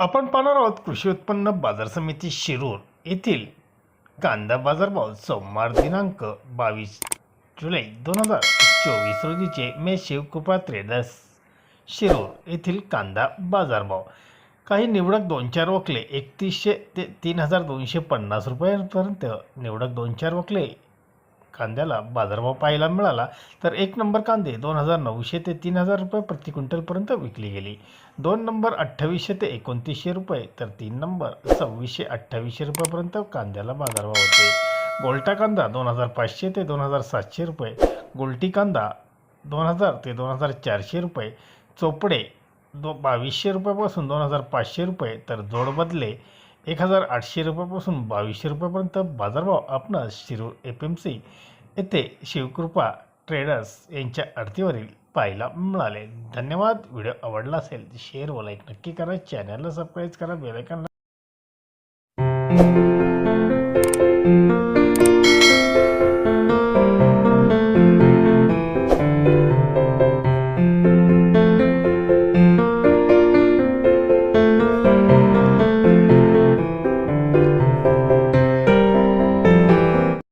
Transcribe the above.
आपण पाहणार आहोत कृषी उत्पन्न बाजार समिती शिरूर येथील कांदा बाजारभाव सोमवार दिनांक बावीस जुलै दोन हजार चोवीस रोजीचे मे शिवकृपा ट्रेडर्स शिरूर येथील कांदा बाजारभाव. काही निवडक दोन चार वकले एकतीसशे ते तीन हजार दोनशे पन्नास रुपयांपर्यंत निवडक दोन चार वकले कांद्याला बाजारभाव पाहायला मिळाला तर एक नंबर कांदे दोन हजार नऊशे ते तीन हजार रुपये प्रति क्विंटलपर्यंत विकली गेली. दोन नंबर अठ्ठावीसशे ते एकोणतीसशे रुपये तर तीन नंबर सव्वीसशे अठ्ठावीसशे रुपयापर्यंत कांद्याला बाजारभाव होते. गोल्टा कांदा दोन हजार पाचशे ते दोन हजार सातशे रुपये गोल्टी कांदा दोन हजार ते दोन हजार चारशे रुपये चोपडे दो बावीसशे रुपयापासून दोन हजार पाचशे रुपये तर जोडबदले एक हजार आठशे रुपयापासून बावीसशे रुपयापर्यंत बाजारभाव आपणास शिरूर एफ एम सी येथे शिवकृपा ट्रेडर्स यांच्या आरतीवरील पाहायला मिळाले. धन्यवाद. व्हिडिओ आवडला असेल शेअर व लाईक नक्की करा. चॅनलला सबस्क्राईब करा. बेलायकनला